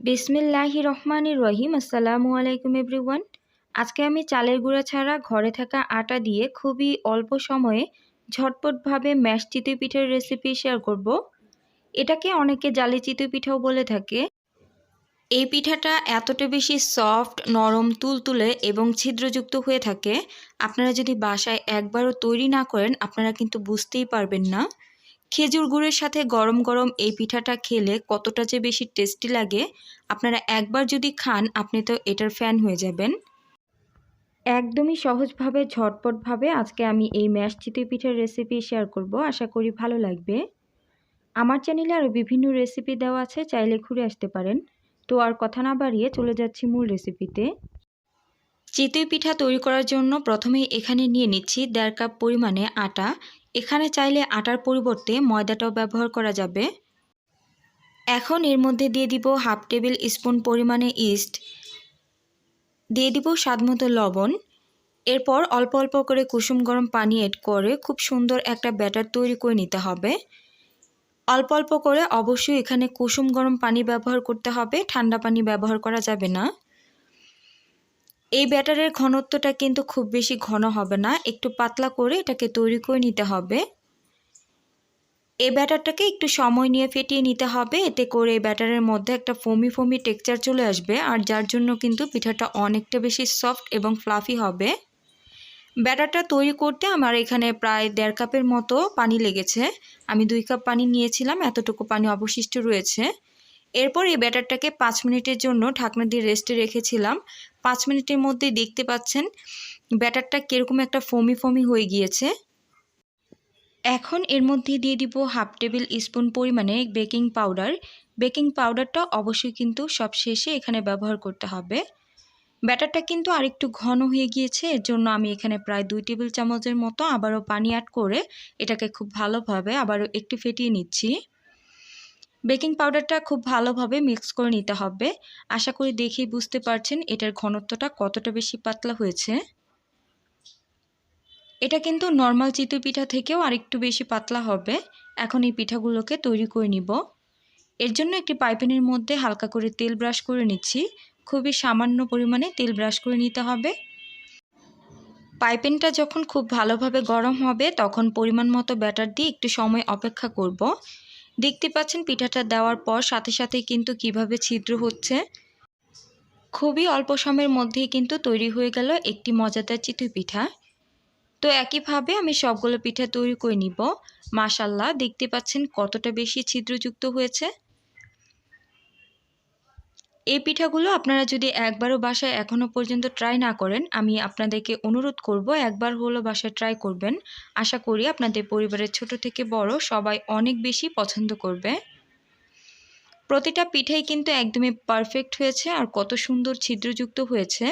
বিসমিল্লাহি রহমানির রহিম, আসসালামু আলাইকুম এভরিওয়ান। আজকে আমি চালের গুঁড়া ছাড়া ঘরে থাকা আটা দিয়ে খুবই অল্প সময়ে ঝটপটভাবে ম্যাশ চিতই পিঠার রেসিপি শেয়ার করব। এটাকে অনেকে জালি চিতই পিঠাও বলে থাকে। এই পিঠাটা এতটা বেশি সফট, নরম, তুলতুলে এবং ছিদ্রযুক্ত হয়ে থাকে। আপনারা যদি বাসায় একবারও তৈরি না করেন, আপনারা কিন্তু বুঝতেই পারবেন না। খেজুর গুড়ের সাথে গরম গরম এই পিঠাটা খেলে কতটা যে বেশি টেস্টি লাগে, আপনারা একবার যদি খান, আপনি তো এটার ফ্যান হয়ে যাবেন। একদমই সহজভাবে, ঝটপটভাবে আজকে আমি এই ম্যাশ চিতই পিঠার রেসিপি শেয়ার করব, আশা করি ভালো লাগবে। আমার চ্যানেলে আরও বিভিন্ন রেসিপি দেওয়া আছে, চাইলে ঘুরে আসতে পারেন। তো আর কথা না বাড়িয়ে চলে যাচ্ছি মূল রেসিপিতে চিতই পিঠা তৈরি করার জন্য প্রথমেই এখানে নিয়ে নিচ্ছি দেড় কাপ পরিমাণে আটা এখানে চাইলে আটার পরিবর্তে ময়দাটাও ব্যবহার করা যাবে। এখন এর মধ্যে দিয়ে দিব হাফ টেবিল স্পুন পরিমাণে ইস্ট। দিয়ে দিব স্বাদমতো লবণ। এরপর অল্প অল্প করে কুসুম গরম পানি এড করে খুব সুন্দর একটা ব্যাটার তৈরি করে নিতে হবে। অল্প অল্প করে অবশ্যই এখানে কুসুম গরম পানি ব্যবহার করতে হবে, ঠান্ডা পানি ব্যবহার করা যাবে না। এই ব্যাটারের ঘনত্বটা কিন্তু খুব বেশি ঘন হবে না, একটু পাতলা করে এটাকে তৈরি করে নিতে হবে। এই ব্যাটারটাকে একটু সময় নিয়ে ফেটিয়ে নিতে হবে, এতে করে এই ব্যাটারের মধ্যে একটা ফমি ফমি টেক্সচার চলে আসবে, আর যার জন্য কিন্তু পিঠাটা অনেকটা বেশি সফট এবং ফ্লাফি হবে। ব্যাটারটা তৈরি করতে আমার এখানে প্রায় দেড় কাপের মতো পানি লেগেছে। আমি দুই কাপ পানি নিয়েছিলাম, এতটুকু পানি অবশিষ্ট রয়েছে। এরপর এই ব্যাটারটাকে পাঁচ মিনিটের জন্য ঢাকনা দিয়ে রেস্টে রেখেছিলাম। পাঁচ মিনিটের মধ্যে দেখতে পাচ্ছেন ব্যাটারটা কীরকম একটা ফমি ফমি হয়ে গিয়েছে। এখন এর মধ্যে দিয়ে দিব হাফ টেবিল স্পুন পরিমাণে বেকিং পাউডার। বেকিং পাউডারটা অবশ্যই কিন্তু সব শেষে এখানে ব্যবহার করতে হবে। ব্যাটারটা কিন্তু আরেকটু ঘন হয়ে গিয়েছে, এর জন্য আমি এখানে প্রায় দুই টেবিল চামচের মতো আবারও পানি অ্যাড করে এটাকে খুব ভালোভাবে আবারও একটু ফেটিয়ে নিচ্ছি। বেকিং পাউডারটা খুব ভালোভাবে মিক্স করে নিতে হবে। আশা করি দেখেই বুঝতে পারছেন এটার ঘনত্বটা কতটা বেশি পাতলা হয়েছে। এটা কিন্তু নর্মাল চিতই পিঠা থেকেও আরেকটু বেশি পাতলা হবে। এখন এই পিঠাগুলোকে তৈরি করে নিব। এর জন্য একটি পাইপেনের মধ্যে হালকা করে তেল ব্রাশ করে নিচ্ছি। খুবই সামান্য পরিমাণে তেল ব্রাশ করে নিতে হবে। পাইপেনটা যখন খুব ভালোভাবে গরম হবে তখন পরিমাণ মতো ব্যাটার দিয়ে একটু সময় অপেক্ষা করব। দেখতে পাচ্ছেন পিঠাটা দেওয়ার পর সাথে সাথে কিন্তু কীভাবে ছিদ্র হচ্ছে। খুবই অল্প সময়ের মধ্যেই কিন্তু তৈরি হয়ে গেল একটি মজাদার চিতই পিঠা। তো একইভাবে আমি সবগুলো পিঠা তৈরি করে নিব। মাশাল্লাহ দেখতে পাচ্ছেন কতটা বেশি ছিদ্রযুক্ত হয়েছে। এই পিঠাগুলো আপনারা যদি একবারও বাসায় এখনও পর্যন্ত ট্রাই না করেন, আমি আপনাদেরকে অনুরোধ করব একবার হলো বাসায় ট্রাই করবেন। আশা করি আপনাদের পরিবারের ছোট থেকে বড় সবাই অনেক বেশি পছন্দ করবে। প্রতিটা পিঠাই কিন্তু একদমই পারফেক্ট হয়েছে আর কত সুন্দর ছিদ্রযুক্ত হয়েছে।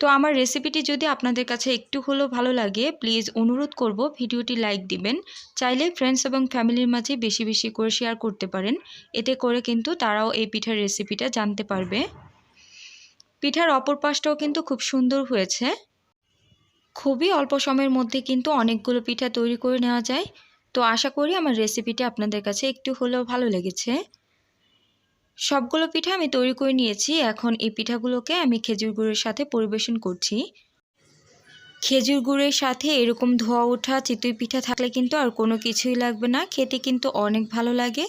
তো আমার রেসিপিটি যদি আপনাদের কাছে একটু হলেও ভালো লাগে প্লিজ অনুরোধ করব ভিডিওটি লাইক দিবেন। চাইলে ফ্রেন্ডস এবং ফ্যামিলির মাঝে বেশি বেশি করে শেয়ার করতে পারেন। এতে করে কিন্তু তারাও এই পিঠার রেসিপিটা জানতে পারবে। পিঠার অপর পাশটাও কিন্তু খুব সুন্দর হয়েছে। খুবই অল্প সময়ের মধ্যে কিন্তু অনেকগুলো পিঠা তৈরি করে নেওয়া যায়। তো আশা করি আমার রেসিপিটি আপনাদের কাছে একটু হলেও ভালো লেগেছে। সবগুলো পিঠা আমি তৈরি করে নিয়েছি। এখন এই পিঠাগুলোকে আমি খেজুর গুড়ের সাথে পরিবেশন করছি। খেজুর গুড়ের সাথে এরকম ধোয়া ওঠা চিতই পিঠা থাকলে কিন্তু আর কোনো কিছুই লাগবে না। খেতে কিন্তু অনেক ভালো লাগে।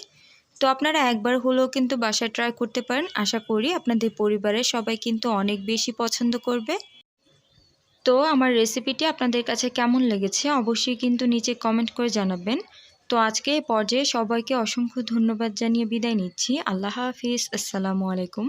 তো আপনারা একবার হলেও কিন্তু বাসায় ট্রাই করতে পারেন। আশা করি আপনাদের পরিবারের সবাই কিন্তু অনেক বেশি পছন্দ করবে। তো আমার রেসিপিটি আপনাদের কাছে কেমন লেগেছে অবশ্যই কিন্তু নিচে কমেন্ট করে জানাবেন। তো আজকে এই পর্যায়ে সবাইকে অসংখ্য ধন্যবাদ জানিয়ে বিদায় নিচ্ছি। আল্লাহ হাফিজ। আসসালামু আলাইকুম।